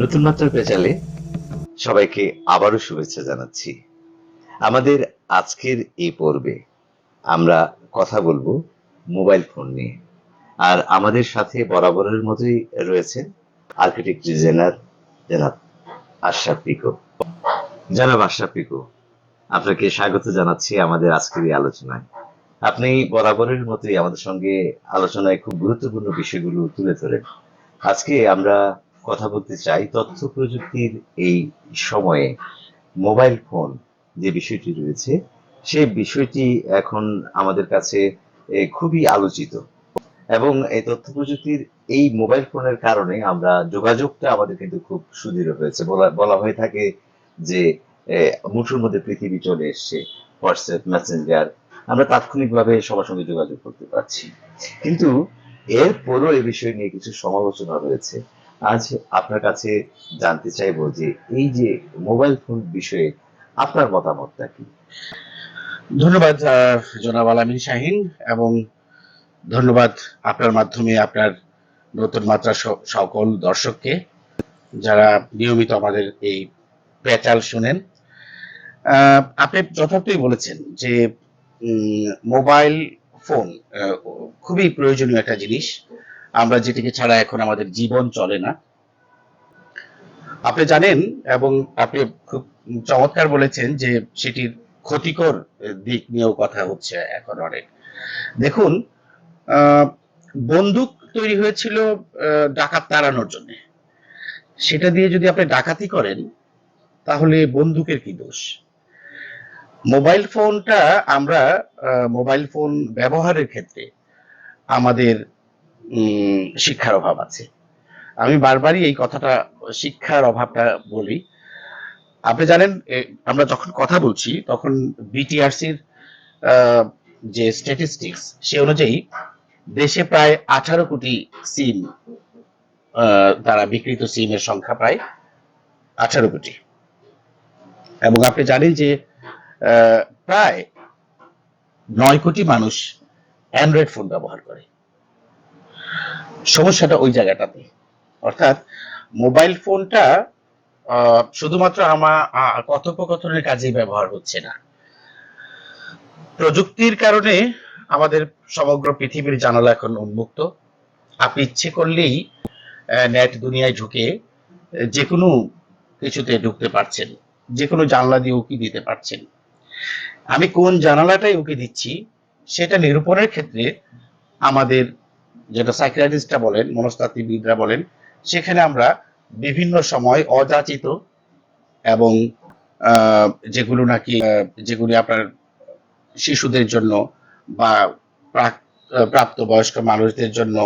নতুন মাত্রার পেঁচালে সবাইকে আবারও শুভেচ্ছা জানাচ্ছি। আমাদের আজকের এই পর্বে আমরা কথা বলব মোবাইল ফোন নিয়ে। আর আমাদের সাথে বরাবরের মতোই রয়েছে আর্কিটেক্ট ডিজাইনার জনাব আশরাফ পিকো। জনাব আশরাফ পিকো, আপনাকে স্বাগত জানাচ্ছি আমাদের আজকের এই আলোচনায়। আপনি বরাবরের মতোই আমাদের সঙ্গে আলোচনায় খুব গুরুত্বপূর্ণ বিষয়গুলো তুলে ধরেন। আজকে আমরা কথা বলতে চাই তথ্য প্রযুক্তির এই সময়ে মোবাইল ফোন যে বিষয়টি রয়েছে সেই বিষয়টি এখন আমাদের কাছে খুবই আলোচিত। এবং এই তথ্য প্রযুক্তির এই মোবাইল ফোনের কারণে আমরা যোগাযোগটা আমাদের কিন্তু খুব সুদৃঢ় হয়েছে। বলা হয়ে থাকে যে এ, মুঠোর মধ্যে পৃথিবী চলে এসছে হোয়াটসঅ্যাপ মেসেঞ্জার আমরা তাৎক্ষণিকভাবে সবার সঙ্গে যোগাযোগ করতে পারছি। কিন্তু এরপরও এই বিষয় নিয়ে কিছু সমালোচনা রয়েছে। আজ আপনার কাছে জানতে চাইব যে এই যে মোবাইল ফোন বিষয়ে আপনার মতামতটা কি? ধন্যবাদ জনাব আলামিন শাহিন, এবং ধন্যবাদ আপনার মাধ্যমে আপনার নতুন মাত্রা সকল দর্শককে যারা নিয়মিত আমাদের এই পেচাল শুনেন। আপনি যথার্থই বলেছেন যে মোবাইল ফোন খুবই প্রয়োজনীয় একটা জিনিস। আমরা যেটিকে ছাড়া এখন আমাদের জীবন চলে না। আপনি জানেন এবং আপনি খুব চমৎকার বলেছেন যে সেটির ক্ষতিকর দিক নিয়েও কথা হচ্ছে এখন অনেক। দেখুন বন্দুক তৈরি হয়েছিল ডাকাত তাড়ানোর জন্য। সেটা দিয়ে যদি আপনি ডাকাতি করেন, তাহলে বন্দুকের কি দোষ? মোবাইল ফোনটা আমরা মোবাইল ফোন ব্যবহারের ক্ষেত্রে আমাদের শিক্ষার অভাব আছে। আমি বারবারই এই কথাটা, শিক্ষার অভাবটা বলি। আপনি জানেন আমরা যখন কথা বলছি, তখন বিটিআরসির যে স্ট্যাটিস্টিক্স সে অনুযায়ী দেশে প্রায় আঠারো কোটি সিম তারা বিক্রিত সিমের সংখ্যা প্রায় আঠারো কোটি। এবং আপনি জানেন যে প্রায় নয় কোটি মানুষ অ্যান্ড্রয়েড ফোন ব্যবহার করে। সমস্যাটা ওই জায়গাটাতে অর্থাৎ মোবাইল ফোনটা শুধুমাত্র আমার কথোপকথনের কাজে ব্যবহার হচ্ছে না। প্রযুক্তির কারণে আমাদের সমগ্র পৃথিবীর জানালা এখন উন্মুক্ত। আপনি ইচ্ছে করলেই নেট দুনিয়ায় ঢুকে যে কোনো কিছুতে ঢুকতে পারছেন। যে কোনো জানলা দিয়ে উকি দিতে পারছেন। আমি কোন জানালাটাই উকি দিচ্ছি, সেটা নিরূপণের ক্ষেত্রে আমাদের যেটা সাইকিয়াট্রিস্টরা বলেন, মনস্তাত্ত্বিকবিদরা বলেন, সেখানে আমরা বিভিন্ন সময় অযাচিত এবং যেগুলো নাকি যেগুলি আপনার শিশুদের জন্য বা প্রাপ্তবয়স্ক মানুষদের জন্য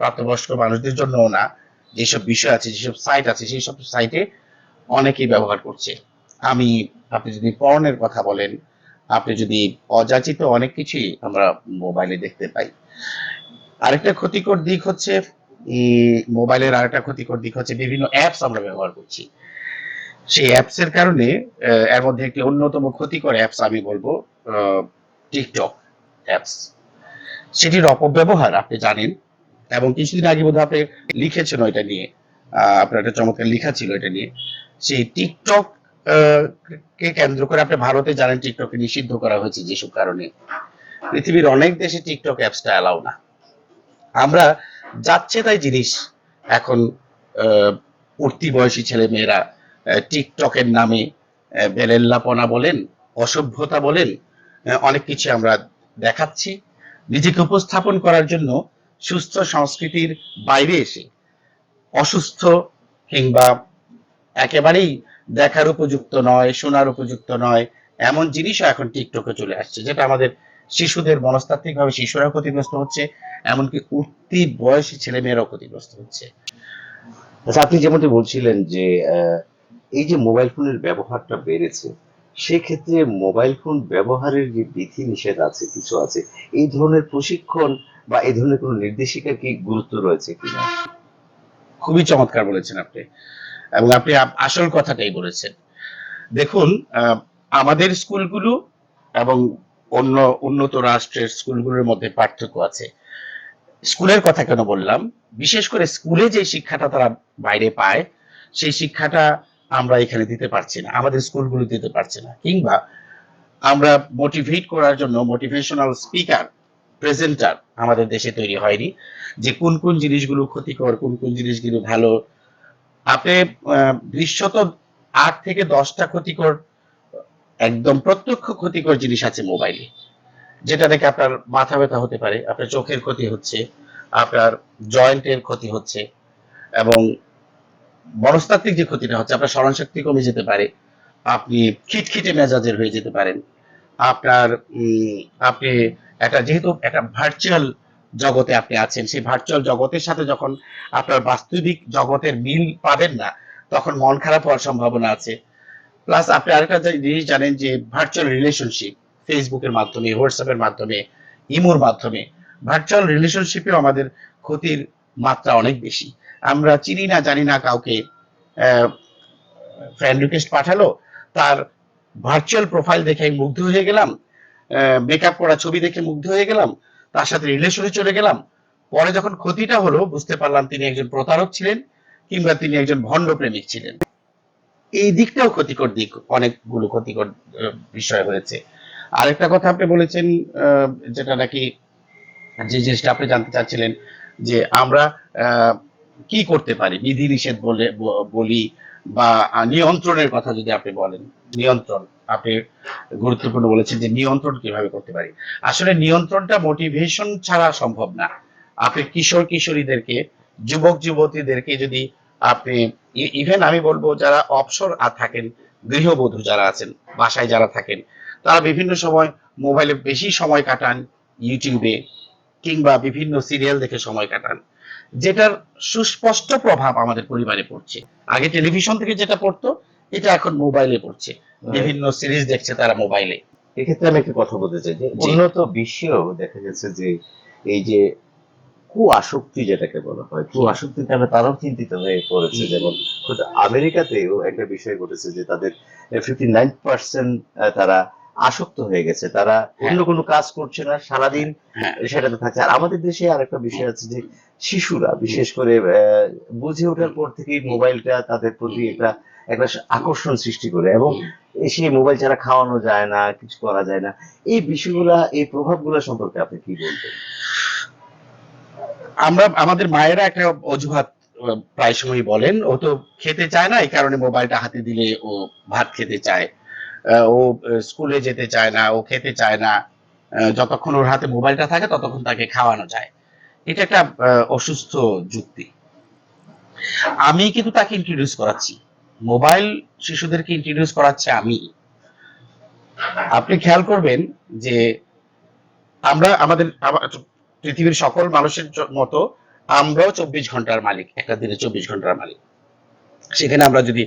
প্রাপ্তবয়স্ক মানুষদের জন্য না, যেসব বিষয় আছে, যেসব সাইট আছে সেই সব সাইটে অনেকেই ব্যবহার করছে। আমি, আপনি যদি পর্নের কথা বলেন, আপনি যদি অযাচিত অনেক কিছুই আমরা মোবাইলে দেখতে পাই। আরেকটা ক্ষতিকর দিক হচ্ছে মোবাইলের আরেকটা ক্ষতিকর দিক হচ্ছে বিভিন্ন অ্যাপস আমরা ব্যবহার করছি। সেই অ্যাপস এর কারণে এর মধ্যে একটি অন্যতম ক্ষতিকর অ্যাপস আমি বলব টিকটক অ্যাপস সেটির অপব্যবহার আপনি জানেন, এবং কিছুদিন আগে বোধহয় আপনি লিখেছেন ওইটা নিয়ে আপনার একটা চমৎকার লেখা ছিল এটা নিয়ে। সেই টিকটক কে কেন্দ্র করে আপনি ভারতে জানেন টিকটকে নিষিদ্ধ করা হয়েছে যেসব কারণে। পৃথিবীর অনেক দেশে টিকটক অ্যাপসটা অ্যালাউ না। আমরা যাচ্ছে তাই জিনিস। এখন উঠতি বয়সী ছেলে মেয়েরা টিকটকের নামে বেলেল্লাপনা বলেন, অসভ্যতা বলেন অনেক কিছু আমরা দেখাচ্ছি। নিজেকে উপস্থাপন করার জন্য সুস্থ সংস্কৃতির বাইরে এসে, অসুস্থ কিংবা একেবারেই দেখার উপযুক্ত নয়, শোনার উপযুক্ত নয়, এমন জিনিসও এখন টিকটকে চলে আসছে, যেটা আমাদের শিশুদের মনস্তাত্ত্বিকভাবে শিশুরা ক্ষতিগ্রস্ত হচ্ছে, এমনকি উঠতি বয়সী ছেলে মেয়েরাও ক্ষতিগ্রস্ত হচ্ছে। আচ্ছা আপনি যেমনটি বলছিলেন যে এই যে মোবাইল ফোনের ব্যবহারটা বেড়েছে, সেক্ষেত্রে মোবাইল ফোন ব্যবহারের যে বিধি নিষেধ আছে, কিছু আছে, এই ধরনের প্রশিক্ষণ বা এই ধরনের কোনো নির্দেশিকার কি গুরুত্ব রয়েছে কিনা? খুবই চমৎকার বলেছেন আপনি, এবং আপনি আসল কথাটাই বলেছেন। দেখুন আমাদের স্কুলগুলো এবং অন্য উন্নত রাষ্ট্রের স্কুলগুলোর মধ্যে পার্থক্য আছে। স্কুলের কথা কেন বললাম? বিশেষ করে স্কুলে যে শিক্ষাটা তারা বাইরে পায়, সেই শিক্ষাটা আমরা এখানে দিতে পারছি না, আমাদের স্কুলগুলো দিতে পারছে না। কিংবা আমরা মোটিভেট করার জন্য মোটিভেশনাল স্পিকার প্রেজেন্টার আমাদের দেশে তৈরি হয়নি, যে কোন কোন জিনিসগুলো ক্ষতিকর, কোন কোন জিনিসগুলো ভালো। আপনি দৃশ্যত আট থেকে দশটা ক্ষতিকর একদম প্রত্যক্ষ ক্ষতিকর জিনিস আছে মোবাইলে যেটা থেকে আপনার মাথা ব্যথা হতে পারে, আপনার চোখের ক্ষতি হচ্ছে, আপনার জয়েন্টের ক্ষতি হচ্ছে, এবং মনস্তাত্ত্বিক যে ক্ষতিটা হচ্ছে, আপনার স্মরণ শক্তি কমে যেতে পারে, আপনি খিটখিটে মেজাজের হয়ে যেতে পারেন, আপনার আপনি একটা যেহেতু একটা ভার্চুয়াল জগতে আপনি আছেন, সেই ভার্চুয়াল জগতের সাথে যখন আপনার বাস্তবিক জগতের মিল পাবেন না, তখন মন খারাপ হওয়ার সম্ভাবনা আছে। প্লাস আপনি আরেকটা জিনিস জানেন যে ভার্চুয়াল রিলেশনশিপ ফেসবুকের মাধ্যমে হোয়াটসঅ্যাপের মাধ্যমে, ইমোর মাধ্যমে ভার্চুয়াল রিলেশনশিপেও আমাদের ক্ষতির মাত্রা অনেক বেশি। আমরা চিনি না, জানি না কাউকে ফ্রেন্ড রিকোয়েস্ট পাঠালো, তার ভার্চুয়াল প্রোফাইল দেখে আমি মুগ্ধ হয়ে গেলাম মেকআপ করা ছবি দেখে মুগ্ধ হয়ে গেলাম, তার সাথে রিলেশনে চলে গেলাম। পরে যখন ক্ষতিটা হলো, বুঝতে পারলাম তিনি একজন প্রতারক ছিলেন, কিংবা তিনি একজন ভণ্ড প্রেমিক ছিলেন। এই দিকটাও ক্ষতিকর দিক, অনেকগুলো ক্ষতিকর বিষয় হয়েছে। আরেকটা কথা আপনি বলেছেন যেটা নাকি যে জিনিসটা আপনি জানতে চাচ্ছিলেন, যে আমরা কি করতে পারি? বিধি নিষেধ বলে বলি বা নিয়ন্ত্রণের কথা যদি আপনি বলেন, নিয়ন্ত্রণ, আপনি গুরুত্বপূর্ণ বলেছেন যে নিয়ন্ত্রণ কীভাবে করতে পারি। আসলে নিয়ন্ত্রণটা মোটিভেশন ছাড়া সম্ভব না। আপনি কিশোর কিশোরীদেরকে যুবক যুবতীদেরকে যদি আপনি ইভেন আমি বলব যারা অবসর আ- থাকেন গৃহবধূ যারা আছেন বাসায় যারা থাকেন তারা বিভিন্ন সময় মোবাইলে বেশি সময় কাটান ইউটিউবে কিংবা বিভিন্ন সিরিয়াল দেখে সময় কাটান। যেটার সুস্পষ্ট প্রভাব আমাদের পরিবারে পড়ছে। আগে টেলিভিশন থেকে যেটা পড়তো এটা এখন মোবাইলে পড়ছে। বিভিন্ন সিরিজ দেখছে তারা মোবাইলে। এক্ষেত্রে আমি একটা কথা বলতে চাই যে উন্নত বিশ্বেও দেখা গেছে যে এই যে কু আসক্তি যেটাকে বলা হয় কু আসক্তিতে আমরা তারাও চিন্তিত হয়ে পড়েছে। যেমন আমেরিকাতেও একটা বিষয় ঘটেছে যে তাদের ফিফটি নাইন পার্সেন্ট তারা আসক্ত হয়ে গেছে। তারা অন্য কোনো কাজ করছে না সারাদিন হ্যাঁ। সেটাতে থাকছে। আর আমাদের দেশে আর একটা বিষয় আছে যে শিশুরা বিশেষ করে বুঝে ওঠার পর থেকেই মোবাইলটা তাদের প্রতি একটা একটা আকর্ষণ সৃষ্টি করে এবং সেই মোবাইল ছাড়া খাওয়ানো যায় না কিছু করা যায় না। এই বিষয়গুলা এই প্রভাবগুলো সম্পর্কে আপনি কি বলবেন? আমরা, আমাদের মায়েরা একটা অজুহাত প্রায় সময় বলেন, ও তো খেতে চায় না, এই কারণে মোবাইলটা হাতে দিলে ও ভাত খেতে চায়। ও স্কুলে যেতে চায় না, ও খেতে চায় না যতক্ষণ ওর হাতে মোবাইলটা থাকে, ততক্ষণ তাকে খাওয়ানো যায়। এটা একটা অসুস্থ যুক্তি। আমি কিন্তু তাকে ইন্ট্রোডিউস করাচ্ছি। মোবাইল শিশুদেরকে ইন্ট্রোডিউস করাচ্ছে আমি। আপনি খেয়াল করবেন যে আমরা, আমাদের পৃথিবীর সকল মানুষের মতো আমরাও চব্বিশ ঘণ্টার মালিক, একটা দিনে চব্বিশ ঘণ্টার মালিক। সেখানে আমরা যদি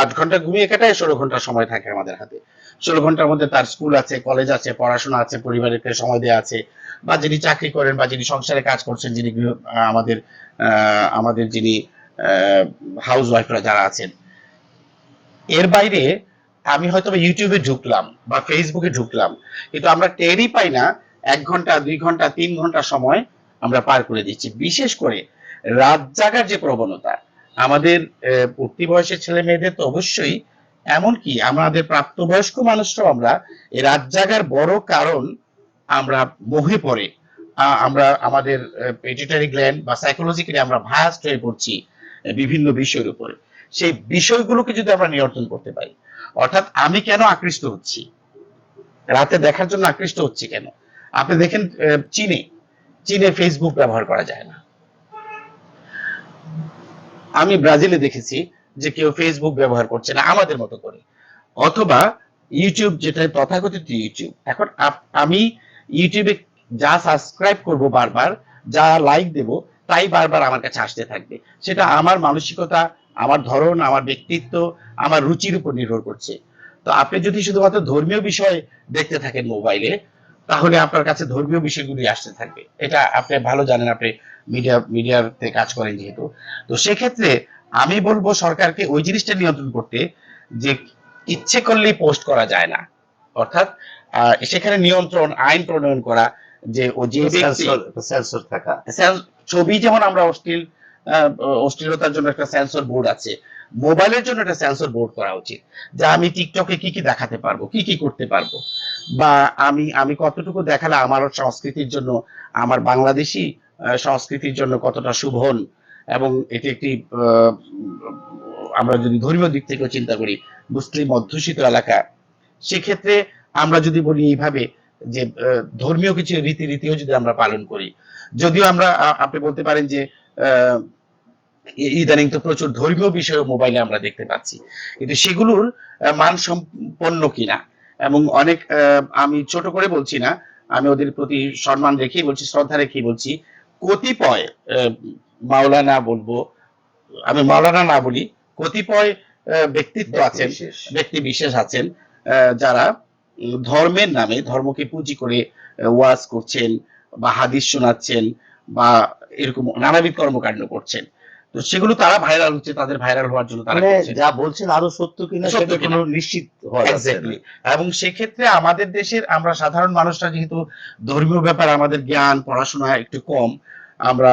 আট ঘণ্টা ঘুমিয়ে কাটাই, ষোলো ঘণ্টা সময় থাকে আমাদের হাতে। ষোলো ঘণ্টার মধ্যে তার স্কুল আছে কলেজ আছে, পড়াশোনা আছে পরিবারকে সময় দেওয়া আছে, বা যিনি চাকরি করেন, বা যিনি সংসারে কাজ করছেন, যিনি আমাদের আমাদের যিনি হাউস ওয়াইফরা যারা আছেন। এর বাইরে আমি হয়তো ইউটিউবে ঢুকলাম, বা ফেসবুকে ঢুকলাম, কিন্তু আমরা টেরই পাই না এক ঘণ্টা, দুই ঘণ্টা, তিন ঘণ্টা সময় আমরা পার করে দিচ্ছি। বিশেষ করে রাত জাগার যে প্রবণতা, আমাদের উঠতি বয়সের ছেলে মেয়েদের তো অবশ্যই এমনকি আমাদের প্রাপ্তবয়স্ক মানুষরাও আমরা এই রাত জাগার বড় কারণ আমরা মোহে পড়ে। আমরা আমাদের পেটিটারি গ্ল্যান্ড বা সাইকোলজিক্যালি আমরা ভাস্ট হয়ে পড়ছি বিভিন্ন বিষয়ের উপরে। সেই বিষয়গুলোকে যদি আমরা নিয়ন্ত্রণ করতে পারি, অর্থাৎ আমি কেন আকৃষ্ট হচ্ছি? রাতে দেখার জন্য আকৃষ্ট হচ্ছি কেন? আপনি দেখেন চীনে চীনে ফেসবুক ব্যবহার করা যায় না। আমি ব্রাজিলে দেখেছি যে কেউ ফেসবুক ব্যবহার করছে না, আমাদের মতো করে। অথবা ইউটিউব যেটা তথাকথিত ইউটিউব এখন আমি ইউটিউবে যা সাবস্ক্রাইব করব বারবার, যা লাইক দেব, তাই বারবার আমার কাছে আসতে থাকবে। সেটা আমার মানসিকতা, আমার ধরন, আমার ব্যক্তিত্ব, আমার রুচির উপর নির্ভর করছে। তো আপনি যদি শুধুমাত্র ধর্মীয় বিষয় দেখতে থাকেন মোবাইলে তাহলে আপনার কাছে ধর্মীয় বিষয়গুলি আসতে থাকবে। এটা আপনি ভালো জানেন আপনি মিডিয়া মিডিয়াতে কাজ করেন যেহেতু। তো সেক্ষেত্রে আমি বলব সরকারকে ওই জিনিসটা নিয়ন্ত্রণ করতে যে ইচ্ছে করলেই পোস্ট করা যায় না। অর্থাৎ সেখানে নিয়ন্ত্রণ আইন প্রণয়ন করা যে ও যে সেন্সর থাকা। ছবি যেমন আমরা অশ্লীল অশ্লীলতার জন্য একটা সেন্সর বোর্ড আছে মোবাইলের জন্য একটা সেন্সর বোর্ড করা উচিত যে আমি টিকটকে কি কি দেখাতে পারব, কি কি করতে পারব। বা আমি আমি কতটুকু দেখালে আমার সংস্কৃতির জন্য, আমার বাংলাদেশি সংস্কৃতির জন্য কতটা শুভন এবং এটি একটি আমরা যদি ধর্মীয় দিক থেকেও চিন্তা করি, মুসলিম অধ্যুষিত এলাকা, সেক্ষেত্রে আমরা যদি বলি এইভাবে যে ধর্মীয় কিছু রীতিনীতিও যদি আমরা পালন করি, যদিও আমরা আপনি বলতে পারেন যে ইদানিং তো প্রচুর ধর্মীয় বিষয় মোবাইলে আমরা দেখতে পাচ্ছি। কিন্তু সেগুলোর মান সম্পন্ন কিনা এবং অনেক আমি ছোট করে বলছি না আমি ওদের প্রতি সম্মান রেখেই বলছি শ্রদ্ধা রেখেই বলছি কতিপয় মাওলানা বলব আমি মাওলানা না বলি কতিপয় ব্যক্তিত্ব আছেন ব্যক্তি বিশেষ আছেন যারা ধর্মের নামে ধর্মকে পুঁজি করে ওয়াজ করছেন বা হাদিস শোনাচ্ছেন বা এরকম নানাবিধ কর্মকাণ্ড করছেন। তো সেগুলো তারা ভাইরাল হচ্ছে তাদের ভাইরাল হওয়ার জন্য তারা মানে যা বলছেন আরও সত্য কিনা সেটা কোনো। নিশ্চিত. এবং সেক্ষেত্রে আমাদের দেশের আমরা সাধারণ মানুষরা যেহেতু ধর্মীয় ব্যাপারে আমাদের জ্ঞান পড়াশোনা একটু কম আমরা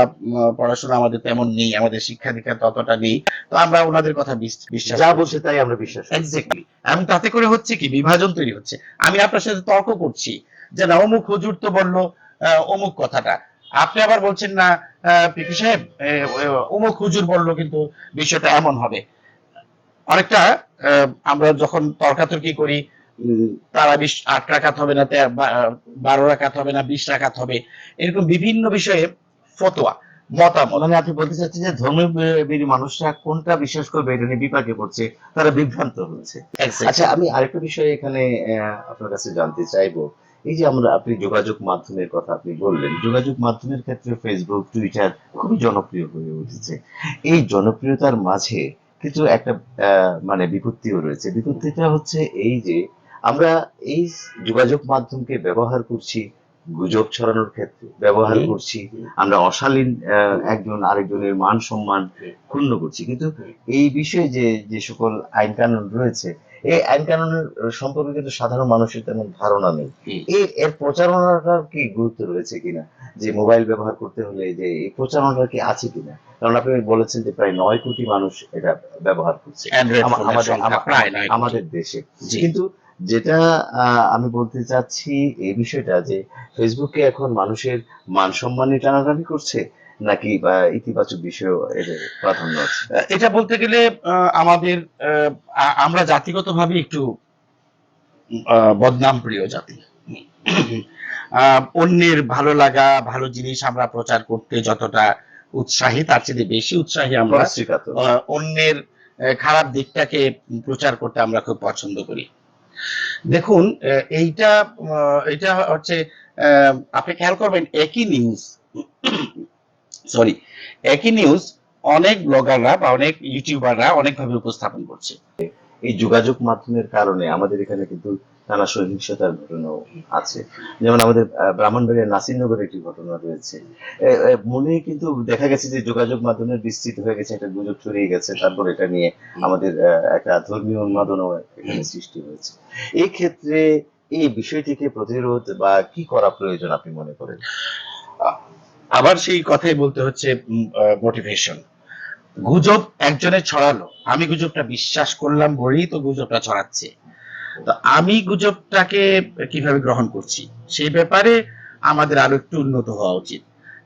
পড়াশোনা আমাদের তেমন নেই আমাদের শিক্ষা দীক্ষা ততটা নেই তো আমরা ওনাদের কথা বিশ্বাস যা বলছে তাই আমরা বিশ্বাস। এক্স্যাক্টলি এবং তাতে করে হচ্ছে কি বিভাজন তৈরি হচ্ছে। আমি আপনার সাথে তর্ক করছি যে না অমুক হুজুর তো বলল আহ, অমুক কথাটা। আপনি আবার বলছেন না পিকু সাহেব অমুক হুজুর বলল কিন্তু বিষয়টা এমন হবে। অনেকটা আমরা যখন তর্কাতর্কি করি তারা বিশ, আট রাখাত হবে না বারো রাখাত হবে না, বিশ রাখাত হবে, এরকম বিভিন্ন বিষয়ে ফতোয়া, মতামত। মানে আপনি বলতে চাচ্ছেন যে ধর্মীয় মানুষরা কোনটা বিশ্বাস করবে, এটা বিপাকে পড়ছে, তারা বিভ্রান্ত হচ্ছে আচ্ছা আমি আরেকটা বিষয় এখানে আপনার কাছে জানতে চাইব। এই যে আমরা আপনি যোগাযোগ মাধ্যমের কথা আপনি বললেন, যোগাযোগ মাধ্যমের ক্ষেত্রে ফেসবুক টুইটার খুবই জনপ্রিয় হয়ে উঠেছে। এই জনপ্রিয়তার মাঝে কিছু একটা মানে বিপত্তিও রয়েছে। বিপত্তিটা হচ্ছে এই যে আমরা এই যোগাযোগ মাধ্যমকে ব্যবহার করছি গুজব ছড়ানোর ক্ষেত্রে ব্যবহার করছি আমরা অশালীন একজন আরেকজনের মান সম্মান ক্ষুণ্ণ করছি। কিন্তু এই বিষয়ে যে যে সকল আইন কানুন রয়েছে এই আইন কানুনের সম্পর্কে কিন্তু সাধারণ মানুষের তেমন ধারণা নেই। এই এর প্রচারণাটার কি গুরুত্ব রয়েছে কিনা? যে মোবাইল ব্যবহার করতে হলে যে এই প্রচারণাটা কি আছে কিনা? কারণ আপনি বলেছেন যে প্রায় নয় কোটি মানুষ এটা ব্যবহার করছে। আমাদের দেশে। কিন্তু যেটা আহ, আমি বলতে চাচ্ছি এই বিষয়টা যে ফেসবুকে এখন মানুষের মান সম্মানে টানাটানি করছে নাকি বা ইতিবাচক বিষয় এর প্রাধান্য আছে? এটা বলতে গেলে আমাদের আমরা জাতিগতভাবে একটু বদনাম প্রিয় জাতি। আহ, অন্যের ভালো লাগা ভালো জিনিস আমরা প্রচার করতে যতটা উৎসাহী তার চেয়ে বেশি উৎসাহী আমরা অন্যের খারাপ দিকটাকে প্রচার করতে আমরা খুব পছন্দ করি। দেখুন এইটা এটা হচ্ছে আপনি খেয়াল করবেন, একই নিউজ সরি একই নিউজ অনেক ব্লগাররা বা অনেক ইউটিউবাররা অনেকভাবে উপস্থাপন করছে। এই যোগাযোগ মাধ্যমের কারণে আমাদের এখানে কিন্তু নানা সহিংসতার ঘটনাও আছে। যেমন আমাদের ব্রাহ্মণবাড়িয়ার নাসিরনগরের একটি ঘটনা রয়েছে। মনে কিন্তু দেখা গেছে যে যোগাযোগ মাধ্যমের বিস্তৃত হয়ে গেছে, একটা গুজব ছড়িয়ে গেছে, তারপর এটা নিয়ে আমাদের একটা ধর্মীয় উন্মাদনও এখানে সৃষ্টি হয়েছে। এই ক্ষেত্রে এই বিষয়টিকে প্রতিরোধ বা কি করা প্রয়োজন আপনি মনে করেন? আবার সেই কথাই বলতে হচ্ছে মোটিভেশন গুজব একজনের ছড়ালো, আমি গুজবটা বিশ্বাস করলাম বলেই তো গুজবটা ছড়াচ্ছে। তো আমি গুজবটাকে কীভাবে গ্রহণ করছি? সেই ব্যাপারে আমাদের আরও একটু উন্নত হওয়া উচিত।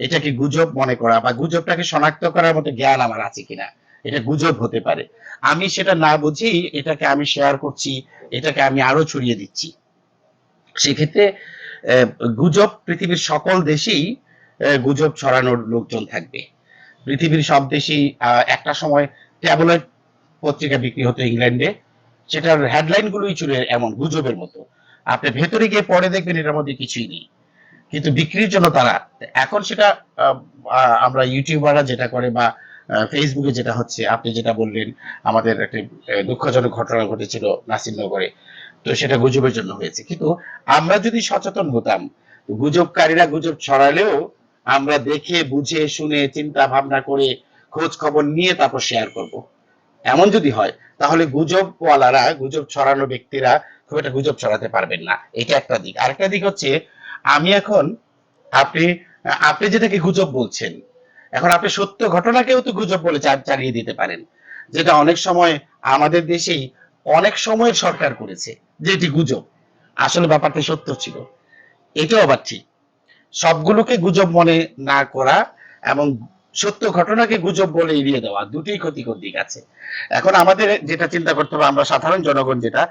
এটাকে গুজব মনে করা বা গুজবটাকে শনাক্ত করার মতো জ্ঞান আমার আছে কিনা, এটা গুজব হতে পারে। আমি সেটা না বুঝেই এটাকে আমি শেয়ার করছি, এটাকে আমি আরও ছড়িয়ে দিচ্ছি। সেক্ষেত্রে গুজব পৃথিবীর সকল দেশেই গুজব ছড়ানোর লোকজন থাকবে। পৃথিবীর সব দেশেই একটা সময় ট্যাবলয়েড পত্রিকা বিক্রি হতো ইংল্যান্ডে সেটার হেডলাইন গুলোই ছিল এমন গুজবের মতো। আপনি ভেতরে গিয়ে পরে দেখবেন এটার মধ্যে কিছুই নেই। কিন্তু বিক্রির জন্য তারা, এখন সেটা আমরা ইউটিউবাররা যেটা করে বা ফেসবুকে যেটা হচ্ছে, আপনি যেটা বললেন, আমাদের একটি দুঃখজনক ঘটনা ঘটেছিল নাসিরনগরে তো সেটা গুজবের জন্য হয়েছে। কিন্তু আমরা যদি সচেতন হতাম, গুজবকারীরা গুজব ছড়ালেও আমরা দেখে, বুঝে, শুনে, চিন্তা ভাবনা করে খোঁজ খবর নিয়ে তারপর শেয়ার করব। এমন যদি হয়, তাহলে গুজবওয়ালারা, গুজব ছড়ানো ব্যক্তিরা খুব একটা গুজব ছড়াতে পারবেন না। এটা একটা দিক। আরেকটা দিক হচ্ছে, আমি এখন আপনি আপনি যেটাকে গুজব বলছেন, এখন আপনি সত্য ঘটনাকেও তো গুজব বলে চালিয়ে দিতে পারেন। যেটা অনেক সময় আমাদের দেশেই অনেক সময় সরকার করেছে, যেটি গুজব। আসলে ব্যাপারটা সত্য ছিল। এটাও আবার ঠিক। সবগুলোকে গুজব মনে না করা এবং সত্য ঘটনাকে গুজব বলে এড়িয়ে দেওয়া, দুটোই ক্ষতিকর দিক আছে। এখন আমাদের যেটা চিন্তা করতে হবে, আমরা সাধারণ জনগণ যেটা,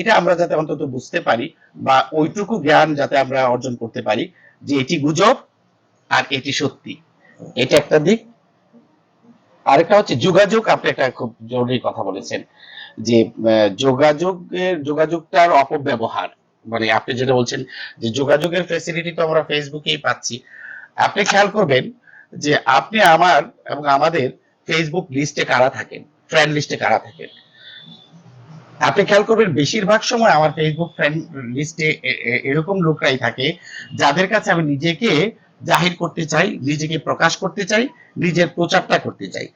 এটা আমরা যাতে অন্তত বুঝতে পারি বা ওইটুকু জ্ঞান যাতে আমরা অর্জন করতে পারি যে এটি গুজব আর এটি সত্যি। এটা একটা দিক। আরেকটা হচ্ছে যোগাযোগ, আপনি একটা খুব জরুরি কথা বলেছেন যে যোগাযোগের, যোগাযোগটার অপব্যবহার। মানে আপনি যেটা বলছেন যে, যোগাযোগের ফেসিলিটি তো আমরা ফেসবুকেই পাচ্ছি। আপনি খেয়াল করবেন যে আপনি আমার এবং আমাদের ফেসবুক লিস্টে কারা থাকেন? ফ্রেন্ড লিস্টে কারা থাকেন? আপনি খেয়াল করবেন, বেশিরভাগ সময় আমার ফেসবুক ফ্রেন্ড লিস্টে এরকম লোকরাই থাকে যাদের কাছে আমি নিজেকে জাহির করতে চাই, নিজেকে প্রকাশ করতে চাই, নিজের প্রচারটা করতে চাই।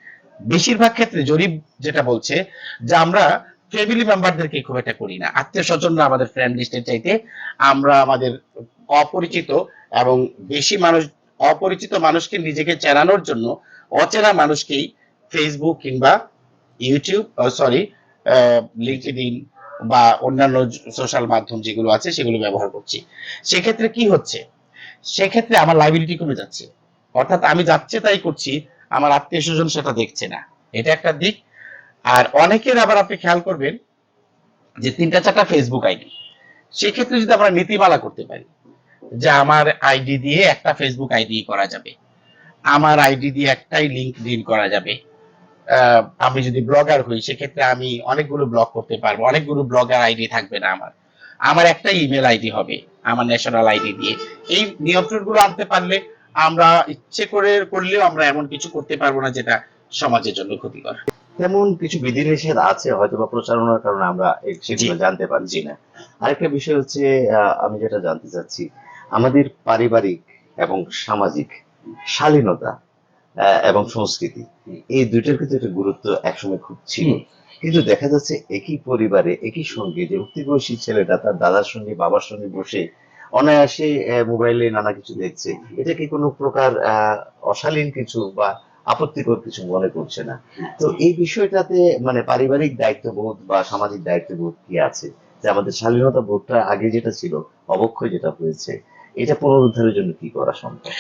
বেশিরভাগ ক্ষেত্রে জরিপ যেটা বলছে যে আমরা ফ্যামিলি মেম্বারদেরকে খুব একটা করি না। আত্মীয় স্বজনরা আমাদের ফ্রেন্ড লিস্টের চাইতে আমরা আমাদের অপরিচিত এবং বেশি মানুষ অপরিচিত মানুষকে নিজেকে চেনানোর জন্য অচেনা মানুষকেই ফেসবুক কিংবা ইউটিউব সরি লিঙ্কডইন বা অন্যান্য সোশ্যাল মাধ্যম যেগুলো আছে সেগুলো ব্যবহার করছি। সেক্ষেত্রে কি হচ্ছে? সেক্ষেত্রে আমার লাইবিলিটি কমে যাচ্ছে। অর্থাৎ আমি যাচ্ছে তাই করছি, আমার আত্মীয় স্বজন সেটা দেখছে না। এটা একটা দিক। আর অনেকের আবার আপনি খেয়াল করবেন যে তিনটা চারটা ফেসবুক আইডি। সেক্ষেত্রে যদি আমরা নীতিমালা করতে পারি যে আমার আইডি দিয়ে একটা ফেসবুক আইডি করা যাবে। আমার আইডি দিয়ে একটাই লিঙ্ক দিন করা যাবে। আমি যদি ব্লগার হই সেক্ষেত্রে আমি অনেকগুলো ব্লগ করতে পারব। অনেকগুলো ব্লগার আইডি থাকবে না আমার। আমার একটা ইমেল আইডি হবে আমার ন্যাশনাল আইডি দিয়ে। এই নিয়ন্ত্রণগুলো আনতে পারলে আমরা ইচ্ছে করে করলেও আমরা এমন কিছু করতে পারব না যেটা সমাজের জন্য ক্ষতিকর। তেমন কিছু বিধিনিষেধ আছে হয়তো বা প্রচারণার কারণে আমরা সেগুলো জানতে পারছি না। আরেকটা বিষয় হচ্ছে আমি যেটা জানতে চাচ্ছি আমাদের পারিবারিক এবং সামাজিক শালীনতা এবং সংস্কৃতি এই দুইটার কিন্তু একটা গুরুত্ব একসময় খুব ছিল। কিন্তু দেখা যাচ্ছে একই পরিবারে একই সঙ্গে যে উক্তি বয়সী ছেলেটা তার দাদার সঙ্গে বাবার সঙ্গে বসে অনায়াসে মোবাইলে নানা কিছু দেখছে। এটা কি কোনো প্রকার আহ, অশালীন কিছু বা আপত্তিকর কিছু মনে করছে না? তো এই বিষয়টাতে মানে পারিবারিক দায়িত্ববোধ বা সামাজিক দায়িত্ববোধ কি আছে? যে আমাদের স্বাধীনতা বোধটা আগে যেটা ছিল অবক্ষয় যেটা হয়েছে এটা পুনরুদ্ধারের জন্য কি করা সম্ভব?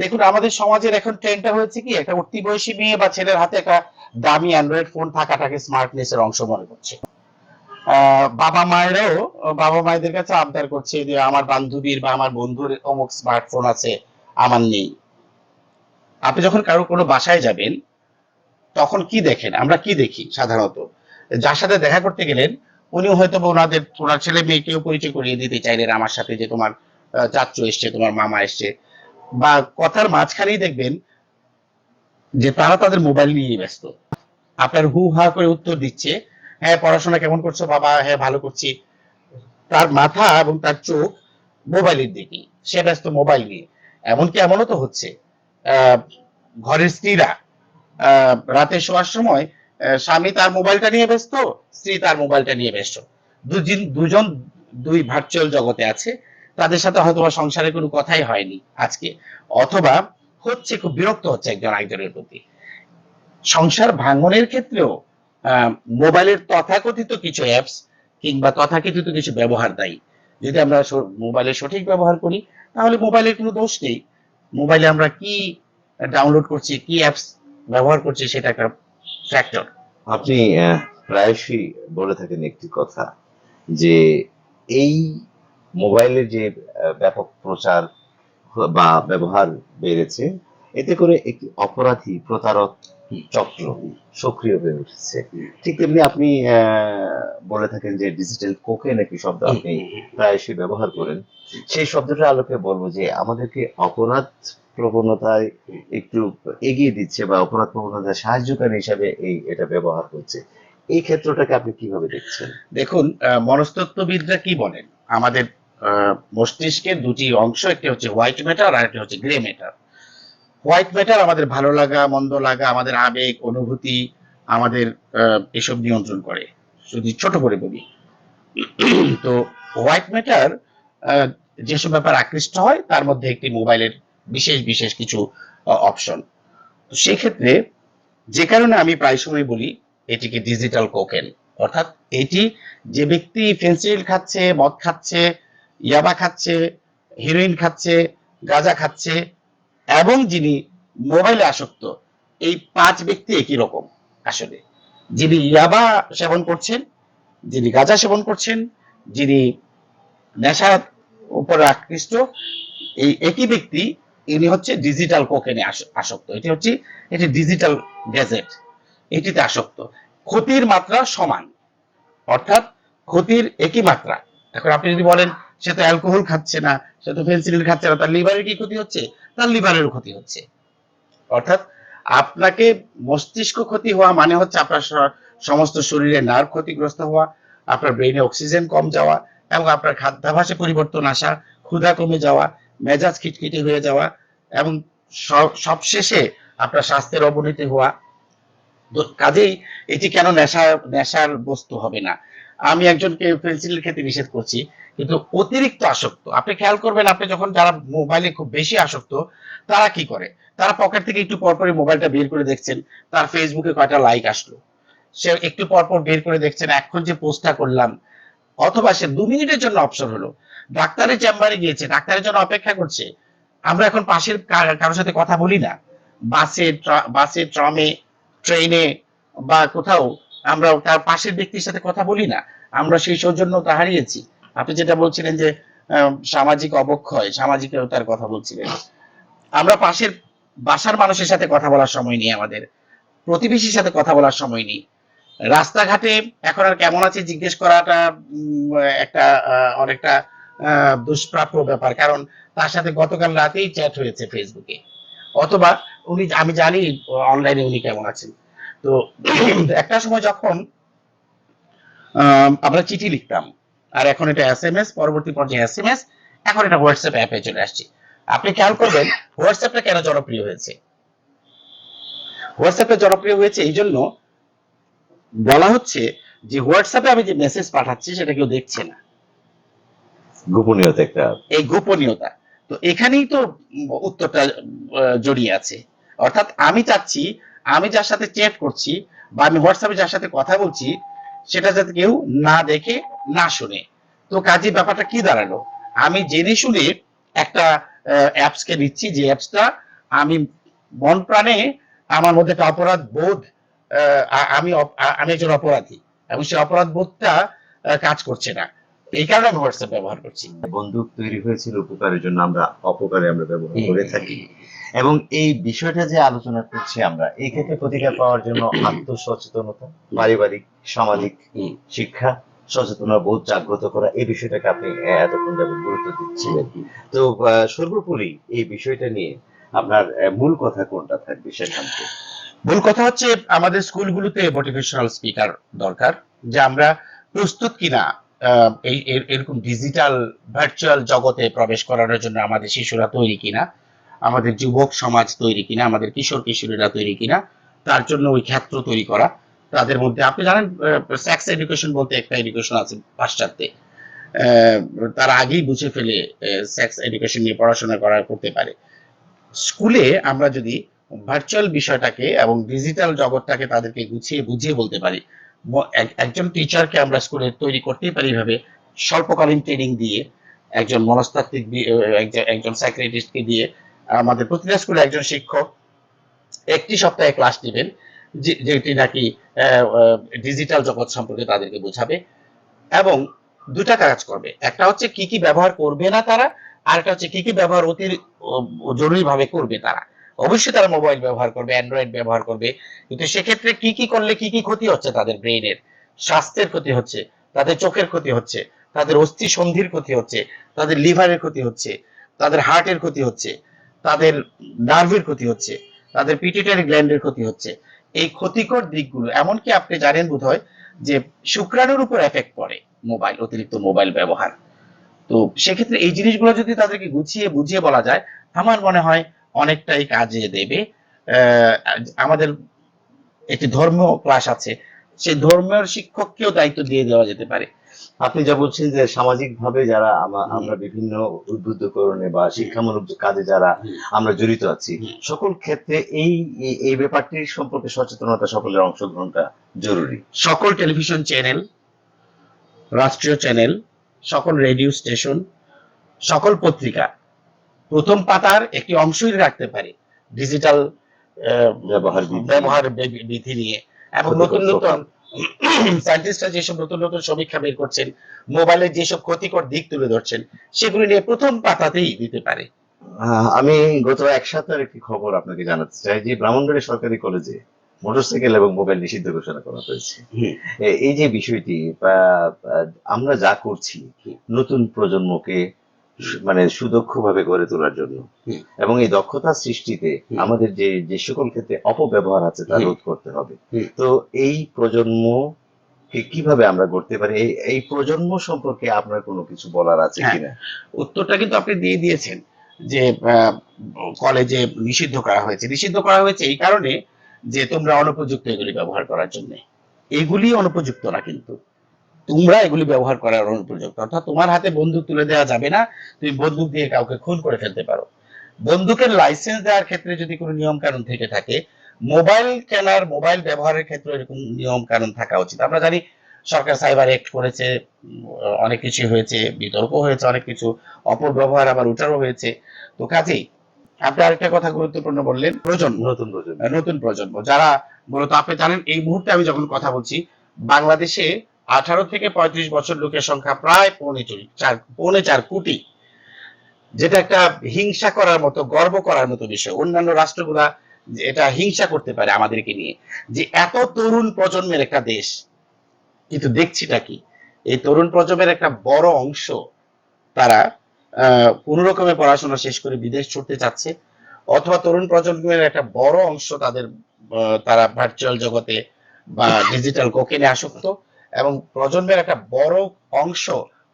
দেখুন আমাদের সমাজের এখন ট্রেন্ডটা হয়েছে কি একটা উঠতি বয়সী মেয়ে বা ছেলের হাতে একটা দামি অ্যান্ড্রয়েড ফোন থাকাটাকে স্মার্টনেস এর অংশ মনে করছে। বাবা মায়েরাও বাবা মায়েদের কাছে আবদার করছে যে আমার বান্ধবীর বা আমার বন্ধুর অমুক স্মার্টফোন আছে আমার নেই। আপনি যখন কারও কোনো বাসায় যাবেন তখন কি দেখেন? আমরা কি দেখি সাধারণত? যার সাথে দেখা করতে গেলেন উনিও হয়তো বা ওনাদের ওনার ছেলে মেয়েকেও পরিচয় করিয়ে দিতে চাইলেন আমার সাথে যে তোমার চাচ্চু এসছে, তোমার মামা এসছে। বা কথার মাঝখানেই দেখবেন যে তারা তাদের মোবাইল নিয়ে ব্যস্ত। আপনার হু হা করে উত্তর দিচ্ছে হ্যাঁ পড়াশোনা কেমন করছ বাবা? হ্যাঁ ভালো করছি। তার মাথা এবং তার চোখ মোবাইলের দিকে সে ব্যস্ত মোবাইল নিয়ে। এমনকি এমনও তো হচ্ছে ঘরের স্ত্রীরা রাতে শোয়ার সময় স্বামী তার মোবাইলটা নিয়ে ব্যস্ত, স্ত্রী তার মোবাইলটা নিয়ে ব্যস্ত। দুজন দুজন দুই ভার্চুয়াল জগতে আছে। তাদের সাথে হয়তো বা সংসারে কোনো কথাই হয়নি আজকে। অথবা হচ্ছে খুব বিরক্ত হচ্ছে একজন আরেকজনের প্রতি। সংসার ভাঙনের ক্ষেত্রেও মোবাইলের তথাকথিত কিছু অ্যাপস কিংবা তথাকথিত কিছু ব্যবহার দায়ী। যদি আমরা মোবাইলের সঠিক ব্যবহার করি, তাহলে মোবাইলের কোনো দোষ নেই। মোবাইলে আমরা কি ডাউনলোড করছি, কি অ্যাপস ব্যবহার করছি, সেটা একটা ফ্যাক্টর আপনি প্রায়শই বলে থাকেন একটি কথা যে এই মোবাইলের যে ব্যাপক প্রচার বা ব্যবহার বেড়েছে, এতে করে একটি অপরাধী প্রতারক চক্র সক্রিয় হয়ে উঠেছে। ঠিক তেমনি আপনি বলে থাকেন যে ডিজিটাল কোকেন একটি শব্দ আপনি প্রায়শই ব্যবহার করেন, সেই শব্দটার আলোকে বলব যে আমাদেরকে অপরাধ প্রবণতায় একটু এগিয়ে দিচ্ছে বা অপরাধ প্রবণতায় সাহায্যকারী হিসাবে এই, এটা ব্যবহার করছে। এই ক্ষেত্রটাকে আপনি কীভাবে দেখছেন? দেখুন মনস্তত্ত্ববিদরা কি বলেন? আমাদের মস্তিষ্কের দুটি অংশ, একটি হচ্ছে হোয়াইট ম্যাটার আর একটি হচ্ছে গ্রে ম্যাটার হোয়াইট ম্যাটার আমাদের ভালো লাগা, মন্দ লাগা, আমাদের আবেগ, অনুভূতি, আমাদের এসব নিয়ন্ত্রণ করে। যদি ছোট করে বলি। তো হোয়াইট ম্যাটার যেসব ব্যাপার আকৃষ্ট হয়, তার মধ্যে একটি মোবাইলের বিশেষ বিশেষ কিছু অপশন তো সেক্ষেত্রে যে কারণে আমি প্রায় সময় বলি, এটিকে ডিজিটাল কোকেন অর্থাৎ এটি যে ব্যক্তি ফেন্সিল খাচ্ছে, মদ খাচ্ছে ইয়াবা খাচ্ছে হিরোইন খাচ্ছে, গাঁজা খাচ্ছে, এবং যিনি মোবাইলে আসক্ত, এই পাঁচ ব্যক্তি একই রকম আসলে। যিনি ইয়াবা সেবন করছেন, যিনি গাঁজা সেবন করছেন, যিনি নেশার উপর আকৃষ্ট, এই একই ব্যক্তি, ইনি হচ্ছে ডিজিটাল কোকেনে আসক্ত। এটি হচ্ছে, এটি ডিজিটাল গ্যাজেট এটিতে আসক্ত। ক্ষতির মাত্রা সমান। অর্থাৎ ক্ষতির একই মাত্রা। এখন আপনি যদি বলেন সে তো অ্যালকোহল খাচ্ছে না, সে তো ফেন্সিলিন খাচ্ছে না, তার লিভারের কি ক্ষতি হচ্ছে? তার লিভারের ক্ষতি হচ্ছে। অর্থাৎ আপনাকে মস্তিষ্ক ক্ষতি হওয়া মানে হচ্ছে আপনার সমস্ত শরীরে নার্ভ ক্ষতিগ্রস্ত হওয়া, আপনার ব্রেনে অক্সিজেন কম যাওয়া এবং আপনার খাদ্যাভাসে পরিবর্তন আসা, ক্ষুধা কমে যাওয়া, মেজাজ খিটখিটে হয়ে যাওয়া এবং সব- সবশেষে আপনার স্বাস্থ্যের অবনতি হওয়া। কাজেই এটি কেন নেশা নেশার বস্তু হবে না? আমি একজনকে পেন্সিল খেতে নিষেধ করছি, কিন্তু অতিরিক্ত আসক্ত। আপনি খেয়াল করবেন, আপনি যখন যারা মোবাইলে খুব বেশি আসক্ত, তারা কি করে? তারা পকেট থেকে একটু পরপরই মোবাইলটা বের করে দেখছেন, তার ফেসবুকে কয়টা লাইক আসলো। সে একটু পরপর বের করে দেখছেন, এখন যে পোস্টটা করলাম, অথবা সে দু মিনিটের জন্য অপশন হলো। ডাক্তারের চেম্বারে গিয়েছে, ডাক্তারের জন্য অপেক্ষা করছে। আমরা এখন পাশের কারোর সাথে কথা বলি না। বাসে বাসে, ট্রামে, ট্রেনে বা কোথাও আমরা তার পাশের ব্যক্তির সাথে কথা বলি না। আমরা সেই সৌজন্যতা হারিয়েছি। আপনি যেটা বলছিলেন যে সামাজিক অবক্ষয় সামাজিকতার কথা বলছিলেন। আমরা পাশের বাসার মানুষের সাথে কথা বলার সময় নেই আমাদের। প্রতিবেশীর সাথে কথা বলার সময় নেই। রাস্তাঘাটে এখন আর কেমন আছে জিজ্ঞেস করাটা একটা অনেকটা দুষ্প্রাপ্য ব্যাপার। কারণ তার সাথে গতকাল রাতেই চ্যাট হয়েছে ফেসবুকে অথবা উনি, আমি জানি অনলাইনে উনি কেমন আছেন। তো একটা সময় যখন আমরা চিঠি লিখতাম আর এখন এটা এস এম এস পরবর্তী পর্যায়ে এস এম এস এখন এটা হোয়াটসঅ্যাপ অ্যাপে চলে আসছে। আপনি খেয়াল করবেন হোয়াটসঅ্যাপটা কেন জনপ্রিয় হয়েছে? হোয়াটসঅ্যাপটা জনপ্রিয় হয়েছে এই জন্য বলা হচ্ছে যে হোয়াটসঅ্যাপে আমি যে মেসেজ পাঠাচ্ছি সেটা কেউ দেখছে না। গোপনীয়তা একটা। এই গোপনীয়তা। তো এখানেই তো উত্তরটা জড়িয়ে আছে। অর্থাৎ আমি চাচ্ছি আমি যার সাথে চ্যাট করছি বা আমি হোয়াটসঅ্যাপে যার সাথে কথা বলছি সেটা যাতে কেউ না দেখে না শুনে। তো কাজে ব্যাপারটা কি দাঁড়াল? আমি জেনে শুনে একটা অ্যাপস কে নিচ্ছি যে অ্যাপসটা আমি মন প্রাণে আমার মধ্যে একটা অপরাধ বোধ আমি আমি একজন অপরাধী এবং সেই অপরাধ বোধটা কাজ করছে না। এই কারণে আমি হোয়াটসঅ্যাপ ব্যবহার করছি। বন্দুক তৈরি হয়েছিল উপকারের জন্য আমরা অপকারে আমরা ব্যবহার করে থাকি। এবং এই বিষয়টা যে আলোচনা করছি আমরা এই ক্ষেত্রে প্রতিকার পাওয়ার জন্য আত্মসচেতনতা পারিবারিক সামাজিক শিক্ষা সচেতনতা বোধ জাগ্রত করা এই বিষয়টাকে আপনি এতক্ষণ যাবত গুরুত্ব দিচ্ছিলেন। তো সর্বোপরি এই বিষয়টা নিয়ে আপনার মূল কথা কোনটা থাকবে সেখানে মূল কথা হচ্ছে আমাদের স্কুলগুলোতে মোটিভেশনাল স্পিকার দরকার যে আমরা প্রস্তুত কিনা এই এরকম ডিজিটাল ভার্চুয়াল জগতে প্রবেশ করানোর জন্য আমাদের শিশুরা তৈরি কিনা। আমাদের যুবক সমাজ তৈরি কিনা, আমাদের কিশোর কিশোরীরা তৈরি কিনা, তার জন্য ওই ক্ষেত্র তৈরি করা। তাদের মধ্যে, আপনি জানেন সেক্স এডুকেশন বলতে একটা এডুকেশন আছে পাশ্চাত্যে। তারা আগেই বুঝে ফেলে সেক্স এডুকেশন নিয়ে পড়াশোনা করা করতে পারে। স্কুলে আমরা যদি ভার্চুয়াল বিষয়টাকে এবং ডিজিটাল জগৎটাকে তাদেরকে গুছিয়ে বুঝিয়ে বলতে পারি একজন টিচারকে আমরা স্কুলে তৈরি করতেই পারি ভাবে স্বল্পকালীন ট্রেনিং দিয়ে, একজন মনস্তাত্ত্বিক একজন সাইক্রেটিস্টকে দিয়ে আমাদের প্রতিটা স্কুলে একজন শিক্ষক একটি সপ্তাহে ক্লাস নেবেন যেটি নাকি ডিজিটাল জগৎ সম্পর্কে তাদেরকে বোঝাবে এবং দুটা কাজ করবে। একটা হচ্ছে কি কি ব্যবহার করবে না তারা, আর একটা হচ্ছে কি কি ব্যবহার অতি জরুরি ভাবে করবে তারা। অবশ্যই তারা মোবাইল ব্যবহার করবে অ্যান্ড্রয়েড ব্যবহার করবে, কিন্তু সেক্ষেত্রে কি কি করলে কি কি ক্ষতি হচ্ছে তাদের ব্রেইনের স্বাস্থ্যের ক্ষতি হচ্ছে, তাদের চোখের ক্ষতি হচ্ছে, তাদের অস্থি সন্ধির ক্ষতি হচ্ছে, তাদের লিভারের ক্ষতি হচ্ছে, তাদের হার্টের ক্ষতি হচ্ছে তাদের নার্ভের ক্ষতি হচ্ছে, তাদের পিটিটারি গ্ল্যান্ডের ক্ষতি হচ্ছে। এই ক্ষতিকর দিকগুলো, এমনকি আপনি জানেন বোধহয় যে শুক্রাণুর উপর এফেক্ট পড়ে মোবাইল অতিরিক্ত মোবাইল ব্যবহার। তো সেক্ষেত্রে এই জিনিসগুলো যদি তাদেরকে গুছিয়ে বুঝিয়ে বলা যায়, আমার মনে হয় অনেকটাই কাজে দেবে। আমাদের একটি ধর্ম ক্লাস আছে সেই ধর্মের শিক্ষককেও দায়িত্ব দিয়ে দেওয়া যেতে পারে। আপনি যা বলছেন যে সামাজিক ভাবে যারা আমরা বিভিন্ন উদ্বুদ্ধকরণে বা শিক্ষামূলক কাজে যারা আমরা জড়িত আছি সকল ক্ষেত্রে এই এই- ব্যাপারটির সম্পর্কে সচেতনতা সকলের অংশগ্রহণটা জরুরি। সকল টেলিভিশন চ্যানেল রাষ্ট্রীয় চ্যানেল সকল রেডিও স্টেশন সকল পত্রিকা প্রথম পাতার একটি অংশই রাখতে পারে। ডিজিটাল ব্যবহার ব্যবহার বিধি নিয়ে। এবং নতুন নতুন সায়েন্টিস্টরা যেসব নতুন নতুন সমীক্ষা বের করছেন মোবাইলের যেসব ক্ষতিকর দিক তুলে ধরছেন সেগুলি নিয়ে প্রথম পাতাতেই দিতে পারে। আমি গত এক সপ্তাহের একটি খবর আপনাকে জানাতে চাই যে ব্রাহ্মণবাড়ি সরকারি কলেজে মোটরসাইকেল এবং মোবাইল নিষিদ্ধ ঘোষণা করা হয়েছে। এই যে বিষয়টি আমরা যা করছি নতুন প্রজন্মকে মানে সুদক্ষভাবে গড়ে তোলার জন্য। এবং এই দক্ষতা সৃষ্টিতে আমাদের যে যে সকল ক্ষেত্রে অপব্যবহার আছে তা রোধ করতে হবে। তো এই প্রজন্মকে কীভাবে আমরা গড়তে পারি? এই এই প্রজন্ম সম্পর্কে আপনার কোনো কিছু বলার আছে হ্যাঁ। কিনা? উত্তরটা কিন্তু আপনি দিয়ে দিয়েছেন যে কলেজে নিষিদ্ধ করা হয়েছে। নিষিদ্ধ করা হয়েছে এই কারণে যে তোমরা অনুপযুক্ত এগুলি ব্যবহার করার জন্য। এগুলি অনুপযুক্ত না কিন্তু। তোমরা এগুলি ব্যবহার করার অনুপযুক্ত অর্থাৎ তোমার হাতে বন্দুক তুলে দেওয়া যাবে না তুমি বন্দুক দিয়ে কাউকে খুন করে ফেলতে পারো। বন্দুকের লাইসেন্স দেওয়ার ক্ষেত্রে যদি কোনো নিয়ম কানুন থেকে থাকে মোবাইল কেনার মোবাইল ব্যবহারের ক্ষেত্রে এরকম নিয়ম কানুন থাকা উচিত। আমরা জানি সরকার সাইবার অ্যাক্ট করেছে অনেক কিছু হয়েছে বিতর্ক হয়েছে অনেক কিছু অপব্যবহার আবার উঠারও হয়েছে। তো কাজেই আপনি আরেকটা কথা গুরুত্বপূর্ণ বললেন প্রজন্ম। নতুন প্রজন্ম। নতুন প্রজন্ম। যারা মূলত আপনি জানেন এই মুহূর্তে আমি যখন কথা বলছি বাংলাদেশে আঠারো থেকে পঁয়ত্রিশ বছর লোকের সংখ্যা প্রায় পৌনে চার পৌনে চার কোটি। যেটা একটা হিংসা করার মতো, গর্ব করার মতো বিষয়। অন্যান্য রাষ্ট্রগুলা এটা হিংসা করতে পারে আমাদেরকে নিয়ে। যে এত তরুণ প্রজন্মের একটা দেশ, কিন্তু দেখছিটা কি? এই তরুণ প্রজন্মের একটা বড় অংশ তারা কোনো রকমের পড়াশোনা শেষ করে বিদেশ ছুটতে চাচ্ছে, অথবা তরুণ প্রজন্মের একটা বড় অংশ তাদের তারা ভার্চুয়াল জগতে বা ডিজিটাল কোকেনে আসক্ত। এবং প্রজন্মের একটা বড় অংশ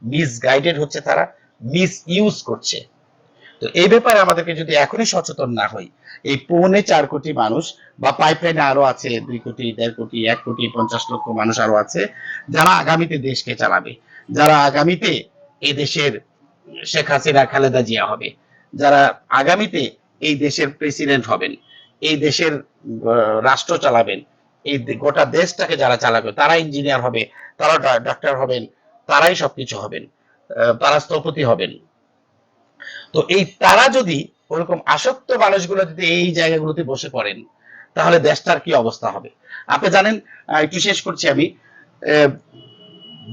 মিসগাইডেড হচ্ছে তারা মিস ইউজ করছে। তো এই ব্যাপারে আমাদেরকে যদি এখনই সচেতন না হই, এই পৌনে চার কোটি মানুষ বা পাইপলাইনে আরও আছে, দুই কোটি, দেড় কোটি, এক কোটি, পঞ্চাশ লক্ষ মানুষ আরও আছে, যারা আগামীতে দেশকে চালাবে, যারা আগামীতে এই দেশের শেখ হাসিনা, খালেদা জিয়া হবে, যারা আগামীতে এই দেশের প্রেসিডেন্ট হবেন, এই দেশের রাষ্ট্র চালাবেন এই গোটা দেশটাকে যারা চালাবে, তারা ইঞ্জিনিয়ার হবে তারা ডাক্তার হবেন, তারাই সবকিছু হবেন তারা স্থপতি হবেন। তো এই তারা যদি ওরকম আসক্ত মানুষগুলো যদি এই জায়গাগুলোতে বসে পড়েন, তাহলে দেশটার কি অবস্থা হবে? আপনি জানেন একটু শেষ করছি আমি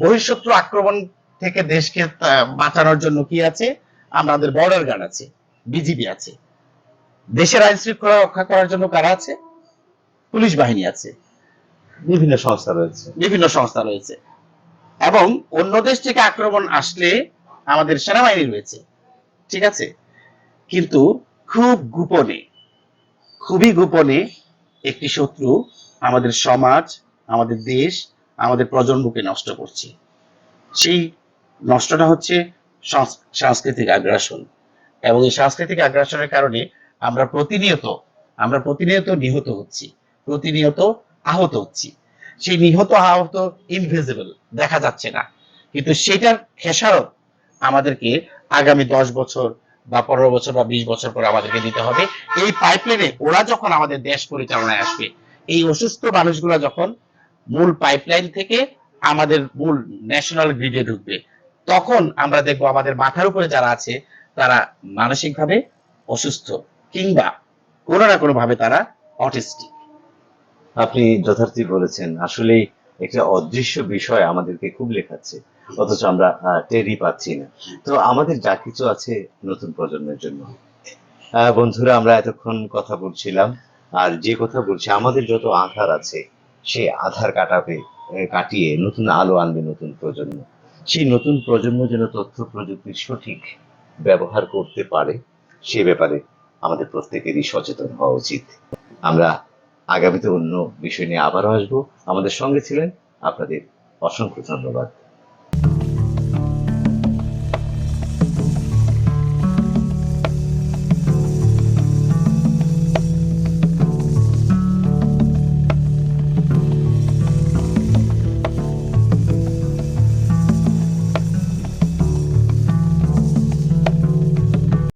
বহিঃশত্রু আক্রমণ থেকে দেশকে বাঁচানোর জন্য কি আছে? আমাদের বর্ডার গার্ড আছে বিজিবি আছে। দেশের আইন শৃঙ্খলা রক্ষা করার জন্য কারা আছে? পুলিশ বাহিনী আছে। বিভিন্ন সংস্থা রয়েছে। বিভিন্ন সংস্থা রয়েছে। এবং অন্য দেশ থেকে আক্রমণ আসলে আমাদের সেনাবাহিনী রয়েছে। ঠিক আছে? কিন্তু খুব গোপনে খুবই গোপনে একটি শত্রু আমাদের সমাজ আমাদের দেশ আমাদের প্রজন্মকে নষ্ট করছে। সেই নষ্টটা হচ্ছে সংস- সাংস্কৃতিক আগ্রাসন। এবং এই সাংস্কৃতিক আগ্রাসনের কারণে আমরা প্রতিনিয়ত আমরা প্রতিনিয়ত নিহত হচ্ছি। প্রতিনিয়ত আহত হচ্ছি। সেই নিহত, আহত ইনভিজিবল দেখা যাচ্ছে না। কিন্তু সেটার খেসারত আমাদেরকে আগামী দশ বছর বা পনেরো বছর বা বিশ বছর পর আমাদেরকে দিতে হবে। এই পাইপলাইনে ওরা যখন আমাদের দেশ পরিচালনায় আসবে, এই অসুস্থ মানুষগুলো যখন মূল পাইপলাইন থেকে আমাদের মূল ন্যাশনাল গ্রিডে ঢুকবে, তখন আমরা দেখব আমাদের মাথার উপরে যারা আছে, তারা মানসিকভাবে অসুস্থ কিংবা কোনো না কোনো ভাবে তারা অটিস্টিক আপনি যথার্থই বলেছেন, আসলেই একটা অদৃশ্য বিষয় আমাদেরকে খুব লেখাচ্ছে, অথচ আমরা টেরি পাচ্ছি না। তো আমাদের যা কিছু আছে নতুন প্রজন্মের জন্য। বন্ধুরা, আমরা এতক্ষণ কথা বলছিলাম, আর যে কথা বলছি, আমাদের যত আধার আছে, সেই আধার কাটাবে কাটিয়ে নতুন আলো আনবে নতুন প্রজন্ম। সেই নতুন প্রজন্ম যেন তথ্য প্রযুক্তির সঠিক ব্যবহার করতে পারে, সে ব্যাপারে আমাদের প্রত্যেকেরই সচেতন হওয়া উচিত। আমরা আগামীতে অন্য বিষয় নিয়ে আবারও আসব। আমাদের সঙ্গে ছিলেন আপনাদের অসংখ্য ধন্যবাদ।